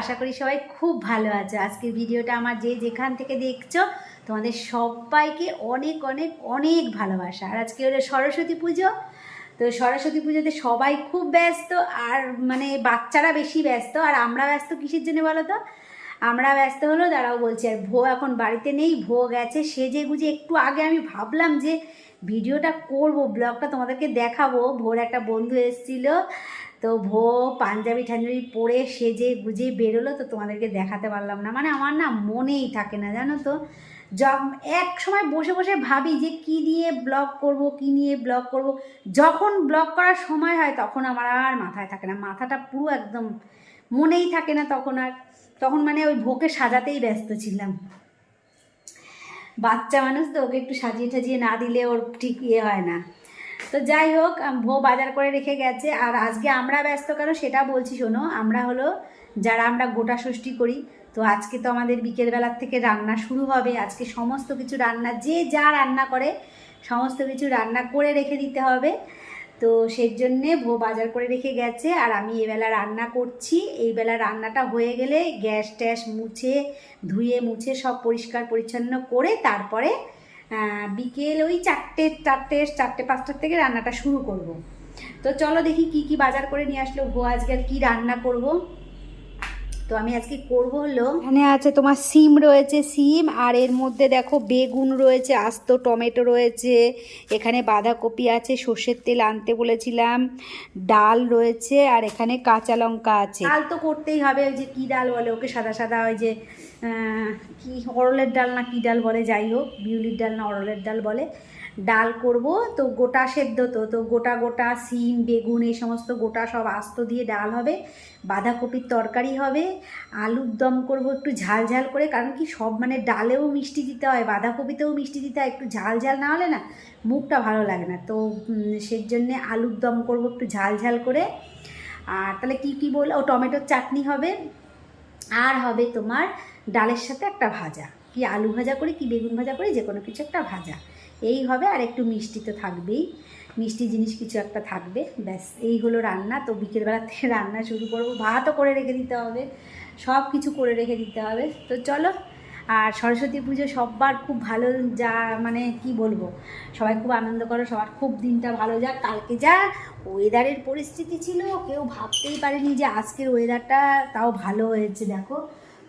আশা করি সবাই খুব ভালো আছো। আজকের ভিডিওটা আমার যে যেখান থেকে দেখছ, তোমাদের সবাইকে অনেক অনেক অনেক ভালোবাসা। আর আজকে হলো সরস্বতী পুজো। তো সরস্বতী পুজোতে সবাই খুব ব্যস্ত, আর মানে বাচ্চারা বেশি ব্যস্ত। আর আমরা ব্যস্ত কিসের জন্য বলো তো? আমরা ব্যস্ত হলো, দাঁড়াও বলছি, আর ভো এখন বাড়িতে নেই, ভো গেছে। সেজে গুজে একটু আগে আমি ভাবলাম যে ভিডিওটা করব, ব্লগটা তোমাদেরকে দেখাবো। ভোর একটা বন্ধু এসেছিল তো ভো পাঞ্জাবি ঠাঞ্জাবি পরে সেজে গুজে বেরোলো তো তোমাদেরকে দেখাতে পারলাম না। মানে আমার না মনেই থাকে না, জানো তো? এক সময় বসে বসে ভাবি যে কি নিয়ে ব্লগ করব, কি নিয়ে ব্লগ করব। যখন ব্লগ করার সময় হয় তখন আমার আর মাথায় থাকে না। মাথাটা পুরো একদম মনেই থাকে না তখন আর। তখন মানে ওই ভোকে সাজাতেই ব্যস্ত ছিলাম। বাচ্চা মানুষ তো, ওকে একটু সাজিয়ে টাজিয়ে না দিলে ওর ঠিক ইয়ে হয় না। তো যাই হোক ভো বাজার করে রেখে গেছে। আর আজকে আমরা ব্যস্ত কেন সেটা বলছি, শোনো। আমরা হলো, যারা আমরা গোটা ষষ্ঠী করি, তো আজকে তো আমাদের বিকেলবেলার থেকে রান্না শুরু হবে। আজকে সমস্ত কিছু রান্না, যে যা রান্না করে, সমস্ত কিছু রান্না করে রেখে দিতে হবে। তো সেই জন্যে ভো বাজার করে রেখে গেছে। আর আমি এবেলা রান্না করছি। এই বেলা রান্নাটা হয়ে গেলে গ্যাস ট্যাস মুছে, ধুয়ে, মুছে সব পরিষ্কার পরিচ্ছন্ন করে তারপরে বিকেল ওই চারটে চারটে চারটে, পাঁচটার থেকে রান্নাটা শুরু করব। তো চলো দেখি কি কি বাজার করে নিয়ে আসলো ভো আজকে আর কি রান্না করব। তো আমি আজকে করব হলো এখানে আছে তোমার সিম রয়েছে সিম। আর এর মধ্যে দেখো বেগুন রয়েছে আস্ত টমেটো রয়েছে এখানে বাঁধাকপি আছে সর্ষের তেল আনতে বলেছিলাম ডাল রয়েছে আর এখানে কাঁচা লঙ্কা আছে। ডাল তো করতেই হবে ওই যে কী ডাল বলে ওকে সাদা সাদা ওই যে কি অরলের ডাল না কী ডাল বলে যাই হোক বিউলির ডাল না অরলের ডাল বলে। ডাল করব, তো গোটা সেদ্ধ তো তো গোটা গোটা সিম, বেগুন এই সমস্ত গোটা সব আস্ত দিয়ে ডাল হবে, বাঁধাকপির তরকারি হবে, আলুর দম করব একটু ঝাল ঝাল করে, কারণ কি সব মানে ডালেও মিষ্টি দিতে হয়, বাঁধাকপিতেও মিষ্টি দিতে হয়, একটু ঝাল ঝাল না হলে না মুখটা ভালো লাগে না, তো সেই জন্যে আলুর দম করব একটু ঝাল ঝাল করে। আর তাহলে কি কি বল ও টমেটোর চাটনি হবে, আর হবে তোমার ডালের সাথে একটা ভাজা, কি আলু ভাজা করে, কি বেগুন ভাজা করে, যে কোনো কিছু একটা ভাজা। এই হবে আর একটু মিষ্টি তো থাকবেই। মিষ্টি জিনিস কিছু একটা থাকবে। ব্যাস, এই হলো রান্না। তো বিকেলবেলা থেকে রান্না শুরু করব। ভাতও করে রেখে দিতে হবে। সব কিছু করে রেখে দিতে হবে। তো চলো, আর সরস্বতী পুজো সববার খুব ভালো যা মানে কি বলব? সবাই খুব আনন্দ করো, সবার খুব দিনটা ভালো যাক। কালকে যা ওয়েদারের পরিস্থিতি ছিল, কেউ ভাবতেই পারেনি যে আজকের ওয়েদারটা তাও ভালো হয়েছে, দেখো।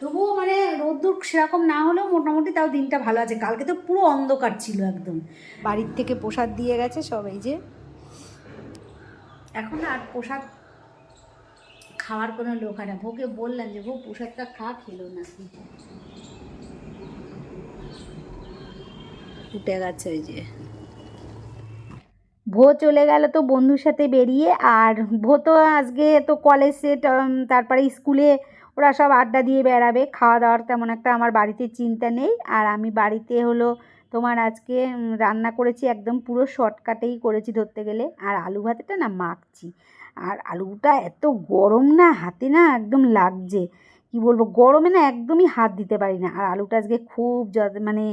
তবুও মানে রোদ্দুর সেরকম না হলেও মোটামুটি তাও দিনটা ভালো আছে। কালকে তো পুরো অন্ধকার ছিল একদম। বাড়ির থেকে প্রসাদ দিয়ে গেছে সবাই যে। এখন আর প্রসাদ খাওয়ার কোনো লোক হয় না। ভোকে বললাম যে ভোগ প্রসাদটা খা খেলো নাকি? উঠে গেছে ওই যে। ভো চলে গেল তো বন্ধুর সাথে বেরিয়ে। আর ভো তো আজকে তো কলেজে তারপরে স্কুলে ওরা সব আড্ডা দিয়ে বেড়াবে খাওয়া দাওয়ার তেমন একটা আমার বাড়িতে চিন্তা নেই। আর আমি বাড়িতে হলো তোমার আজকে রান্না করেছি একদম পুরো শর্টকাটেই করেছি ধরতে গেলে। আর আলু ভাতেটা না মাখছি। আর আলুটা এত গরম না, হাতে না একদম লাগছে। কি বলব, গরমে না একদমই হাত দিতে পারি না। আর আলুটা আজকে খুব মানে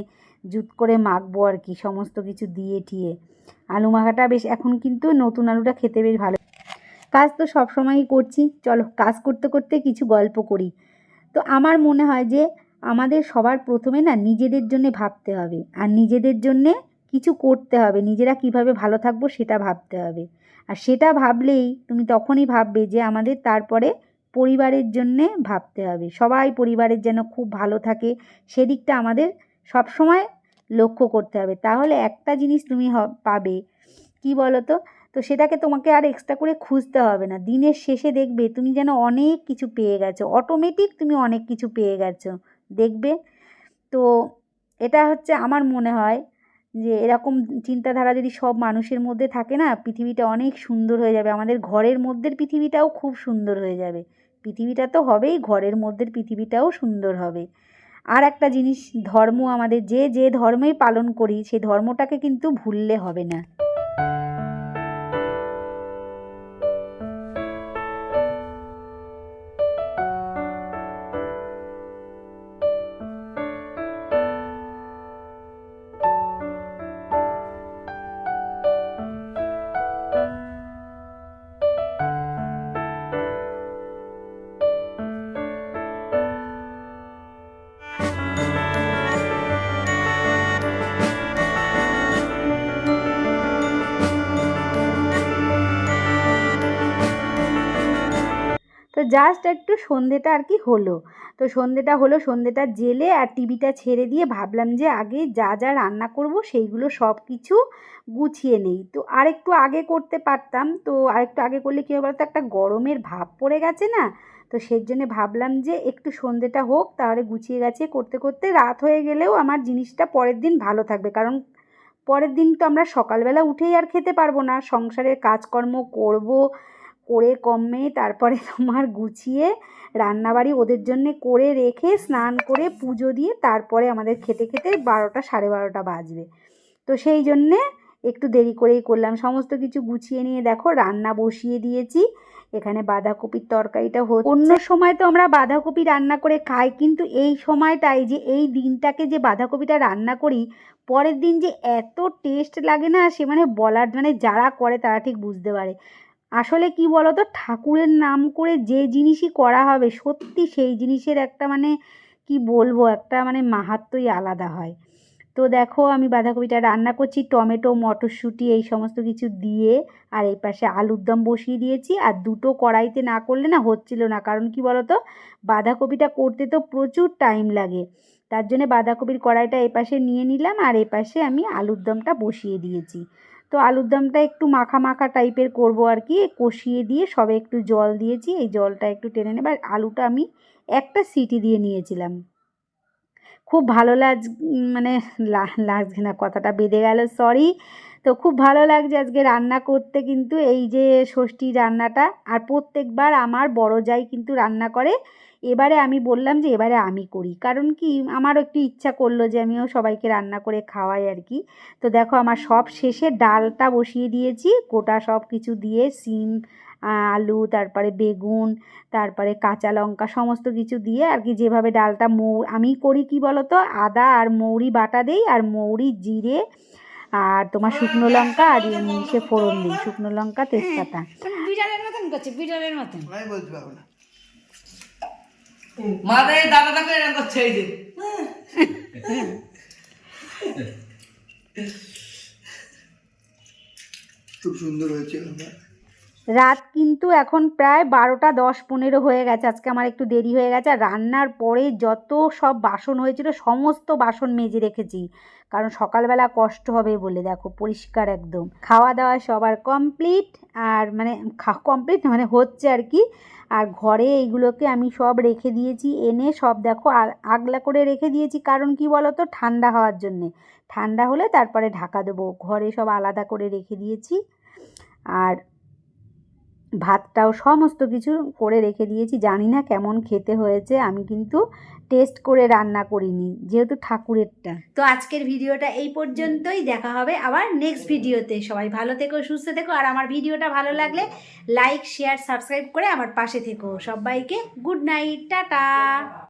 জুত করে মাখবো আর কি, সমস্ত কিছু দিয়ে ঠিয়ে আলু মাখাটা বেশ, এখন কিন্তু নতুন আলুটা খেতে বেশ ভালো কাজ তো সব সময়ই করছি। চলো, কাজ করতে করতে কিছু গল্প করি। তো আমার মনে হয় যে, আমাদের সবার প্রথমে না নিজেদের জন্য ভাবতে হবে। আর নিজেদের জন্যে কিছু করতে হবে। নিজেরা কীভাবে ভালো থাকব সেটা ভাবতে হবে। আর সেটা ভাবলেই তুমি তখনই ভাববে যে, আমাদের তারপরে পরিবারের জন্যে ভাবতে হবে। সবাই পরিবারের যেন খুব ভালো থাকে, সেদিকটা আমাদের সব সময় লক্ষ্য করতে হবে। তাহলে একটা জিনিস তুমি পাবে। কি বলো তো তো সেটাকে তোমাকে আর এক্সট্রা করে খুঁজতে হবে না। দিনের শেষে দেখবে তুমি যেন অনেক কিছু পেয়ে গেছো। অটোমেটিক তুমি অনেক কিছু পেয়ে গেছো। দেখবে? তো এটা হচ্ছে আমার মনে হয় যে এরকম চিন্তাধারা যদি সব মানুষের মধ্যে থাকে না, পৃথিবীটা অনেক সুন্দর হয়ে যাবে। আমাদের ঘরের মধ্যের পৃথিবীটাও খুব সুন্দর হয়ে যাবে। পৃথিবীটা তো হবেই, ঘরের মধ্যের পৃথিবীটাও সুন্দর হবে। আর একটা জিনিস, ধর্ম আমাদের যে যে ধর্মই পালন করি সেই ধর্মটাকে কিন্তু ভুললে হবে না। জাস্ট একটু সন্ধেটা আর কি হলো। তো সন্ধেটা হলো, সন্ধেটা জেলে আর টিভিটা ছেড়ে দিয়ে ভাবলাম যে আগে যা যা রান্না করব সেইগুলো সব কিছু গুছিয়ে নেই। তো আরেকটু আগে করতে পারতাম, তো আরেকটু আগে করলে কী হবে বলতো, একটা গরমের ভাব পড়ে গেছে না? তো সেই জন্যে ভাবলাম যে একটু সন্ধেটা হোক, তাহলে গুছিয়ে গেছে করতে করতে রাত হয়ে গেলেও আমার জিনিসটা পরের দিন ভালো থাকবে। কারণ পরের দিন তো আমরা সকালবেলা উঠেই আর খেতে পারব না। সংসারের কাজকর্ম করব করে কমে তারপরে তোমার গুছিয়ে রান্নাবাড়ি ওদের জন্য করে রেখে স্নান করে পুজো দিয়ে তারপরে আমাদের খেতে খেতে বারোটা সাড়ে বারোটা বাজবে। তো সেই জন্যে একটু দেরি করেই করলাম। সমস্ত কিছু গুছিয়ে নিয়ে দেখো, রান্না বসিয়ে দিয়েছি। এখানে বাঁধাকপির তরকারিটা হচ্ছে। অন্য সময় তো আমরা বাঁধাকপি রান্না করে খাই, কিন্তু এই সময়টাই যে এই দিনটাকে যে বাঁধাকপিটা রান্না করি, পরের দিন যে এত টেস্ট লাগে না, সে মানে বলার মানে যারা করে তারা ঠিক বুঝতে পারে। আসলে কি বলতো? ঠাকুরের নাম করে যে জিনিসই করা হবে, সত্যি সেই জিনিসের একটা মানে কি বলব? একটা মানে মাহাত্মই আলাদা হয়। তো দেখো, আমি বাঁধাকপিটা রান্না করছি, টমেটো, মটরশুঁটি এই সমস্ত কিছু দিয়ে আর এই পাশে আলুর দম বসিয়ে দিয়েছি। আর দুটো কড়াইতে না করলে না হচ্ছিল না। কারণ কি বলতো? বাঁধাকপিটা করতে তো প্রচুর টাইম লাগে। তার জন্য বাঁধাকপির কড়াইটা এপাশে নিয়ে নিলাম আর এপাশে আমি আলুর দমটা বসিয়ে দিয়েছি। তো আলুর দমটা একটু মাখা মাখা টাইপের করব আর কি। কষিয়ে দিয়ে সবে একটু জল দিয়েছি, এই জলটা একটু টেনে নেবার। আলুটা আমি একটা সিটি দিয়ে নিয়েছিলাম। খুব ভালো লাগ মানে লাগছে না, কথাটা বেঁধে গেল সরি তো খুব ভালো লাগছে আজকে রান্না করতে, কিন্তু এই যে ষষ্ঠী রান্নাটা। আর প্রত্যেকবার আমার বড় যাই কিন্তু রান্না করে এবারে আমি বললাম যে এবারে আমি করি। কারণ কি আমারও একটু ইচ্ছা করল যে আমিও সবাইকে রান্না করে খাওয়াই আর কি। তো দেখো আমার সব শেষে ডালটা বসিয়ে দিয়েছি গোটা সব কিছু দিয়ে সিম আলু তারপরে বেগুন তারপরে কাঁচা লঙ্কা সমস্ত কিছু দিয়ে আর কি যেভাবে ডালটা মৌ আমি করি কি বলতো আদা আর মৌরি বাটা দেই আর মৌরি জিরে আর তোমার শুকনো লঙ্কা আর সে ফোড়ন দিই। শুকনো লঙ্কা তেজপাতা। বিড়ালের মতন করছে বিড়ালের মতন। বলতে পারব না। মাথায় দাদা দাদা এরকম করছে এই যে। খুব সুন্দর হয়েছে রাত কিন্তু এখন প্রায় বারোটা দশ পনেরো হয়ে গেছে। আজকে আমার একটু দেরি হয়ে গেছে। আর রান্নার পরে যত সব বাসন হয়েছিল সমস্ত বাসন মেজে রেখেছি। কারণ সকালবেলা কষ্ট হবে বলে দেখো পরিষ্কার একদম। খাওয়া দাওয়া সবার কমপ্লিট আর মানে কমপ্লিট মানে হচ্ছে আর কি। আর ঘরে এইগুলোকে আমি সব রেখে দিয়েছি। এনে সব দেখো আগলা করে রেখে দিয়েছি। কারণ কি বলো তো ঠান্ডা হওয়ার জন্যে। ঠান্ডা হলে তারপরে ঢাকা দেবো। ঘরে সব আলাদা করে রেখে দিয়েছি। আর ভাতটাও সমস্ত কিছু করে রেখে দিয়েছি। জানি না কেমন খেতে হয়েছে, আমি কিন্তু টেস্ট করে রান্না করিনি, যেহেতু ঠাকুরেরটা। তো আজকের ভিডিওটা এই পর্যন্তই, দেখা হবে আবার নেক্সট ভিডিওতে। সবাই ভালো থেকো, সুস্থ থেকো, আর আমার ভিডিওটা ভালো লাগলে লাইক শেয়ার সাবস্ক্রাইব করে আমার পাশে থেকো। সবাইকে গুড নাইট টাটা।